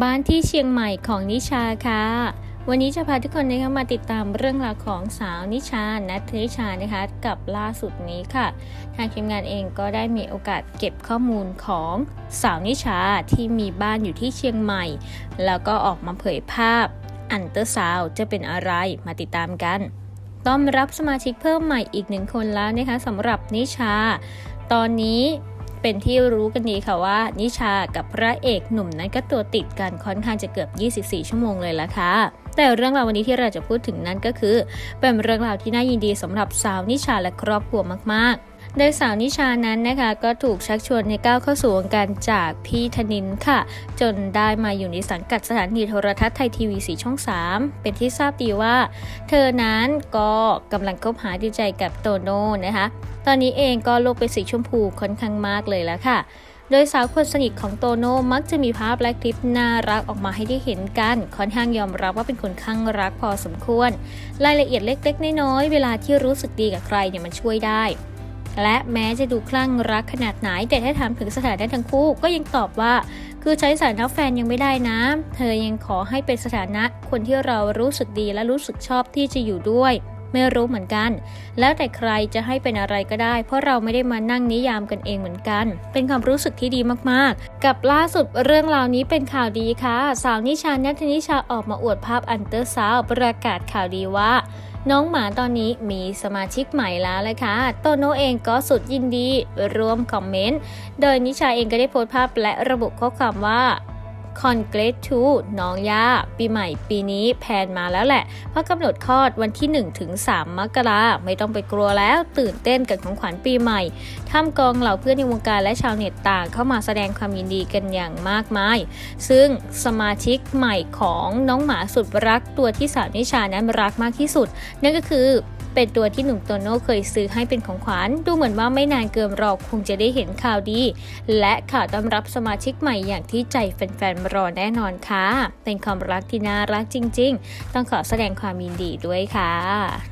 บ้านที่เชียงใหม่ของนิชาค่ะ วันนี้จะพาทุกคนนะคะมาติดตามเรื่องราวของสาวนิชา นัทนิชานะคะกับล่าสุดนี้ค่ะ ทางทีมงานเองก็ได้มีโอกาสเก็บข้อมูลของสาวนิชาที่มีบ้านอยู่ที่เชียงใหม่ แล้วก็ออกมาเผยภาพอันเตอร์ซาวจะเป็นอะไรมาติดตามกัน ต้อนรับสมาชิกเพิ่มใหม่อีกหนึ่งคนแล้วนะคะสำหรับนิชา ตอนนี้ เป็นที่รู้กันดีค่ะว่า นิชากับพระเอกหนุ่มนั้นก็ตัวติดกันค่อนข้างจะเกือบ 24 ชั่วโมงเลยละค่ะแต่เรื่องราววันนี้ที่เราจะพูดถึงนั้นก็คือ เป็นเรื่องราวที่น่ายินดีสำหรับสาวนิชาและครอบครัวมากๆ โดยสาวนิชานั้นนะคะก็ถูกชักชวนให้ก้าวเข้าสู่วงการจากพี่ธนินค่ะ จนได้มาอยู่ในสังกัดสถานีโทรทัศน์ไทยทีวีสีช่อง 3 เป็นที่ทราบดีว่า เธอนั้นก็กำลังคบหาดูใจกับโตโน่นะคะ ตอนนี้เองก็โลกเป็นสีชมพูค่อนข้างมากเลยแล้วค่ะโดยสาวคนสนิทของโตโน่มักจะมีภาพและคลิปน่ารักออกมาให้ได้เห็นกัน ค่อนข้างยอมรับว่าเป็นคนข้างรักพอสมควร รายละเอียดเล็กๆ น้อยๆ เวลาที่รู้สึกดีกับใครเนี่ยมันช่วยได้ และแม้จะดูคลั่งรักขนาดไหน แต่ถ้าถามถึงสถานะทั้งคู่ก็ยังตอบว่า คือใช้สถานะแฟนยังไม่ได้นะ เธอยังขอให้เป็นสถานะคนที่เรารู้สึกดีและรู้สึกชอบที่จะอยู่ด้วยไม่รู้เหมือนกัน แล้วแต่ใครจะให้เป็นอะไรก็ได้ เพราะเราไม่ได้มานั่งนิยามกันเองเหมือนกัน เป็นความรู้สึกที่ดีมากๆ กับล่าสุดเรื่องราวนี้เป็นข่าวดีค่ะ สาวนิชานัทนิชาออกมาอวดภาพอันเตอร์ซาวประกาศข่าวดีว่า น้องหมาตอนนี้มีสมาชิกใหม่แล้วเลยค่ะ โตโน่เองก็สุดยินดีร่วมคอมเมนต์ โดยนิชาเองก็ได้โพสต์ภาพและระบุข้อความว่า Congrats to น้องย่าปีใหม่ปีนี้แพนมาแล้วแหละ เพราะกำหนดคลอดวันที่ 1 ถึง 3 มกราไม่ต้องไปกลัวแล้วตื่นเต้นกับของขวัญปีใหม่ท่ามกองเหล่าเพื่อนในวงการและชาวเน็ตต่างเข้ามาแสดงความยินดีกันอย่างมากมาย ซึ่งสมาชิกใหม่ของน้องหมาสุดรักตัวที่สาวนิชานั้นรักมากที่สุด นั่นก็คือ เป็นตัวที่หนุ่มโตโน่เคยซื้อให้เป็นของขวัญดูเหมือนว่าไม่นานเกินรอคงจะได้เห็นข่าวดี และข่าวต้อนรับสมาชิกใหม่อย่างที่ใจแฟนๆรอแน่นอนค่ะ เป็นความรักที่น่ารักจริง ๆ ต้องขอแสดงความยินดีด้วยค่ะ